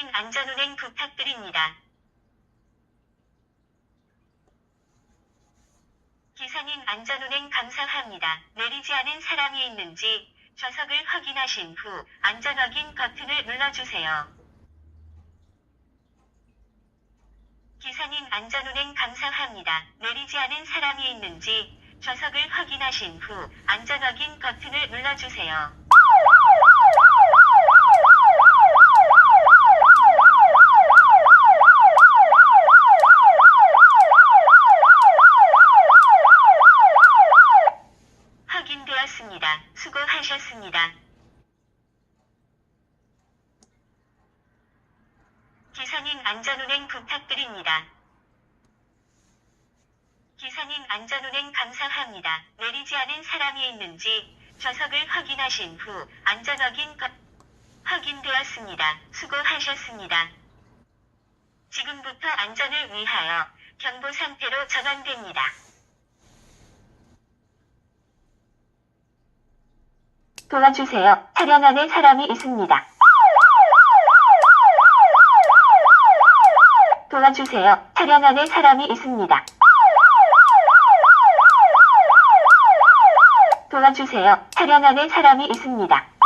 기사님 안전운행 부탁드립니다. 기사님 안전운행 감사합니다. 내리지 않은 사람이 있는지 좌석을 확인하신 후 안전 확인 버튼을 눌러주세요. 기사님 안전운행 감사합니다. 내리지 않은 사람이 있는지 좌석을 확인하신 후 안전 확인 버튼을 눌러주세요. 확인되었습니다. 수고하셨습니다. 기사님 안전운행 부탁드립니다. 기사님 안전운행 감사합니다. 내리지 않은 사람이 있는지 좌석을 확인하신 후 안전 확인 것 확인되었습니다. 수고하셨습니다. 지금부터 안전을 위하여 경보 상태로 전환됩니다. 도와주세요. 차량 안에 사람이 있습니다. 도와주세요. 차량 안에 사람이 있습니다. 도와주세요. 차량 안에 사람이 있습니다.